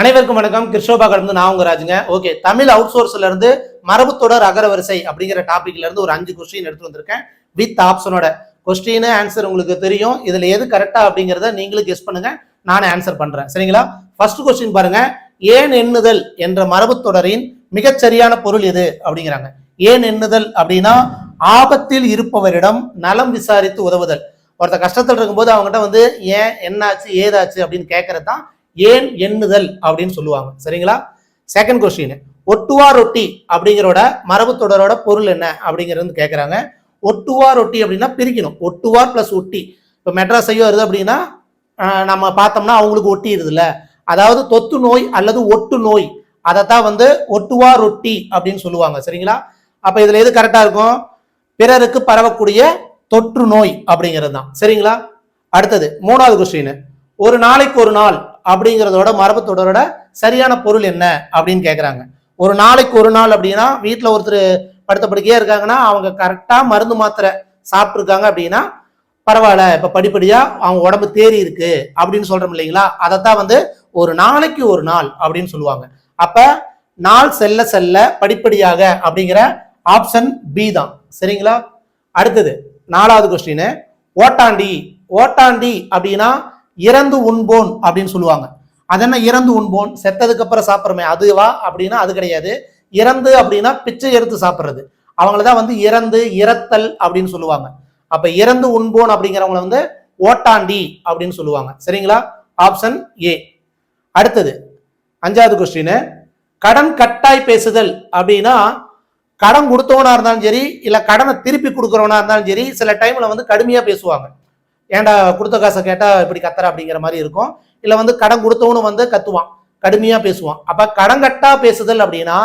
அனைவருக்கும் வணக்கம். கிருஷ்ணோபா கடந்து நான் உங்க ராஜுங்க. ஓகே தமிழ் அவுட் சோர்ஸ்ல இருந்து மரபுத்தொடர் அகரவரிசை அப்படிங்கிற டாபிக்ல இருந்து ஒரு அஞ்சு கொஸ்டின் எடுத்து வந்திருக்கேன். வித் ஆப்ஷனோட கொஸ்டின் ஆன்சர் உங்களுக்கு தெரியும். இதுல எது கரெக்டா அப்படிங்கிறத நீங்களும் கெஸ் பண்ணுங்க. நானே ஆன்சர் பண்றேன். சரிங்களா? ஃபர்ஸ்ட் கொஸ்டின் பாருங்க. ஏன் எண்ணுதல் என்ற மரபுத்தொடரின் மிகச்சரியான பொருள் எது? அப்படிங்கிறாங்க. ஏன் எண்ணுதல் அப்படின்னா ஆபத்தில் இருப்பவரிடம் நலம் விசாரித்து உதவுதல். ஒருத்த கஷ்டத்தில் இருக்கும்போது அவங்ககிட்ட வந்து ஏன் என்னாச்சு? ஏதாச்சு? அப்படின்னு கேட்கறது தான் ஏன் எண்ணுதல் அப்படின்னு சொல்லுவாங்க. சரிங்களா? செகண்ட் கொஸ்டின் ஒட்டுவா ரொட்டி அப்படிங்கிறோட மரபு தொடரோட பொருள் என்ன அப்படிங்கிறது கேட்குறாங்க ஒட்டுவா ரொட்டி அப்படின்னா பிரிக்கணும். ஒட்டுவார் ப்ளஸ் ஒட்டி. இப்போ மெட்ராஸ் ஐயோ வருது அப்படின்னா நம்ம பார்த்தோம்னா அவங்களுக்கு ஒட்டி இருதுல்ல அதாவது தொத்து நோய் அல்லது ஒட்டு நோய். அதைத்தான் வந்து ஒட்டுவா ரொட்டி அப்படின்னு சொல்லுவாங்க. சரிங்களா? அப்போ இதில் எது கரெக்டாக இருக்கும்? பிறருக்கு பரவக்கூடிய தொற்று நோய் அப்படிங்கிறது தான். சரிங்களா? அடுத்தது மூணாவது கொஸ்டின் ஒரு நாளைக்கு ஒரு நாள் அப்படிங்கிறதோட மரபு தொடரோட சரியான பொருள் என்ன அப்படின்னு கேட்குறாங்க ஒரு நாளைக்கு ஒரு நாள் அப்படின்னா வீட்டில் ஒருத்தர் படுத்த படுக்கையே இருக்காங்கன்னா அவங்க கரெக்டாக மருந்து மாத்திரை சாப்பிட்ருக்காங்க அப்படின்னா பரவாயில்ல இப்போ படிப்படியாக அவங்க உடம்பு தேறி இருக்கு அப்படின்னு சொல்கிறோம் இல்லைங்களா? அதைத்தான் வந்து ஒரு நாளைக்கு ஒரு நாள் அப்படின்னு சொல்லுவாங்க. அப்போ நாள் செல்ல செல்ல படிப்படியாக அப்படிங்கிற ஆப்ஷன் பி தான். சரிங்களா? அடுத்தது நாலாவது கொஸ்டின் ஓட்டாண்டி. ஓட்டாண்டி அப்படின்னா இறந்து உண்போன் அப்படின்னு சொல்லுவாங்க. அது என்ன இறந்து உண்போன் செத்ததுக்கு அப்புறம் சாப்பிட்றமே அதுவா? அப்படின்னா அது கிடையாது. இறந்து அப்படின்னா பிச்சை எடுத்து சாப்பிட்றது. அவங்கள தான் வந்து இறந்து இறத்தல் அப்படின்னு சொல்லுவாங்க. அப்ப இறந்து உண்போன் அப்படிங்கிறவங்கள வந்து ஓட்டாண்டி அப்படின்னு சொல்லுவாங்க. சரிங்களா? Option A. அடுத்தது அஞ்சாவது கொஸ்டின் கடன் கட்டாய் பேசுதல் அப்படின்னா கடன் கொடுத்தவனா இருந்தாலும் சரி இல்லை கடனை திருப்பி கொடுக்குறவனா இருந்தாலும் சரி சில டைம்ல வந்து கடுமையாக பேசுவாங்க. ஏன்டா கொடுத்த காசை கேட்டால் இப்படி கத்துற அப்படிங்கிற மாதிரி இருக்கும். இல்லை வந்து கடன் கொடுத்தவனும் வந்து கத்துவான். கடுமையாக பேசுவான். அப்போ கடன் கட்டா பேசுதல் அப்படின்னா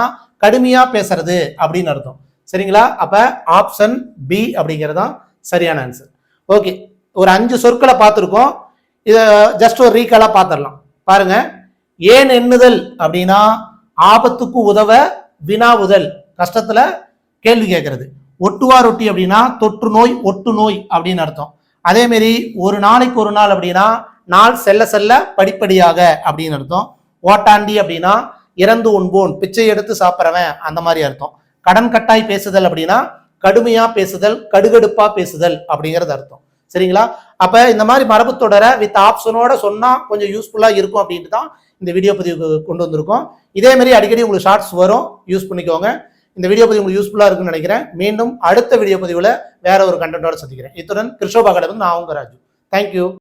கடுமையாக பேசுறது அப்படின்னு அர்த்தம். சரிங்களா? அப்போ ஆப்ஷன் பி அப்படிங்கிறது தான் சரியான ஆன்சர் ஓகே ஒரு அஞ்சு சொற்களை பார்த்துருக்கோம். இதை ஜஸ்ட் ஒரு ரீகாலாக பார்த்துடலாம். பாருங்க. ஏன் எண்ணுதல் அப்படின்னா ஆபத்துக்கு உதவ வினாவுதல். கஷ்டத்தில் கேள்வி கேட்கறது. ஒட்டுவா ரொட்டி அப்படின்னா தொற்று நோய் ஒட்டு நோய் அப்படின்னு அர்த்தம். அதேமாரி ஒரு நாளைக்கு ஒரு நாள் அப்படின்னா நாள் செல்ல செல்ல படிப்படியாக அப்படின்னு அர்த்தம். ஓட்டாண்டி அப்படின்னா இறந்து உண்போன் பிச்சை எடுத்து சாப்பிட்றவன் அந்த மாதிரி அர்த்தம். கடன் கட்டாய் பேசுதல் அப்படின்னா கடுமையா பேசுதல் கடுகடுப்பா பேசுதல் அப்படிங்கிறது அர்த்தம். சரிங்களா? அப்ப இந்த மாதிரி மரபு தொடர வித் ஆப்ஷனோட சொன்னா கொஞ்சம் யூஸ்ஃபுல்லா இருக்கும் அப்படின்ட்டு தான் இந்த வீடியோ பதிவு கொண்டு வந்திருக்கோம். இதே மாதிரி அடிக்கடி உங்களுக்கு ஷார்ட்ஸ் வரும் யூஸ் பண்ணிக்கோங்க. இந்த வீடியோ பதிவு உங்களுக்கு யூஸ்ஃபுல்லாக இருக்குன்னு நினைக்கிறேன். மீண்டும் அடுத்த வீடியோ பதிவில் வேற ஒரு கண்டென்ட்டோட சந்திக்கிறேன். இத்துடன் கிருஷ்ணோபா கடவுள் நான் அவங்க ராஜு. தேங்க்யூ